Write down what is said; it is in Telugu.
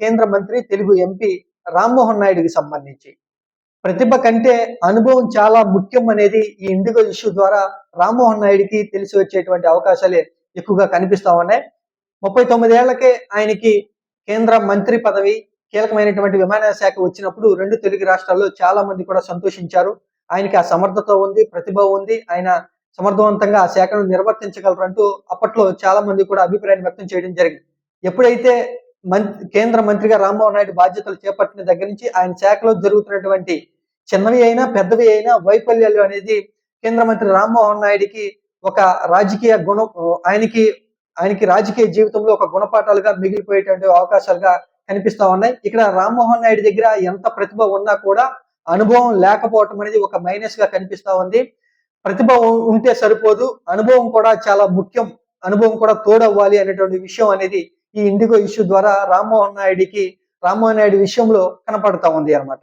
కేంద్ర మంత్రి తెలుగు ఎంపీ రామ్మోహన్ నాయుడుకి సంబంధించి. ప్రతిభ కంటే అనుభవం చాలా ముఖ్యం అనేది ఈ ఇండిగో ఇష్యూ ద్వారా రామ్మోహన్ నాయుడికి తెలిసి వచ్చేటువంటి అవకాశాలే ఎక్కువగా కనిపిస్తా ఉన్నాయి. ముప్పై తొమ్మిదేళ్ళకే ఆయనకి కేంద్ర మంత్రి పదవి కీలకమైనటువంటి విమానయాన శాఖ వచ్చినప్పుడు రెండు తెలుగు రాష్ట్రాల్లో చాలా మంది కూడా సంతోషించారు. ఆయనకి ఆ సమర్థత ఉంది ప్రతిభ ఉంది. ఆయన సమర్థవంతంగా ఆ శాఖను నిర్వర్తించగలరంటూ అప్పట్లో చాలా మంది కూడా అభిప్రాయం వ్యక్తం చేయడం జరిగింది. ఎప్పుడైతే కేంద్ర మంత్రిగా రామ్మోహన్ నాయుడు బాధ్యతలు చేపట్టిన దగ్గర నుంచి ఆయన శాఖలో జరుగుతున్నటువంటి చిన్నవి అయినా పెద్దవి అయినా వైఫల్యాలు అనేది కేంద్ర మంత్రి రామ్మోహన్ నాయుడికి ఒక రాజకీయ గుణం ఆయనకి ఆయనకి రాజకీయ జీవితంలో ఒక గుణపాఠాలుగా మిగిలిపోయేటువంటి అవకాశాలుగా కనిపిస్తా ఉన్నాయి. ఇక్కడ రామ్మోహన్ నాయుడు దగ్గర ఎంత ప్రతిభ ఉన్నా కూడా అనుభవం లేకపోవటం అనేది ఒక మైనస్గా కనిపిస్తా ఉంది. ప్రతిభ ఉంటే సరిపోదు. అనుభవం కూడా చాలా ముఖ్యం. అనుభవం కూడా తోడవ్వాలి అనేటువంటి విషయం అనేది ఈ ఇండిగో ఇష్యూ ద్వారా రామ్మోహన్ నాయుడికి రామ్మోహన్ నాయుడు విషయంలో కనపడతా ఉంది అన్నమాట.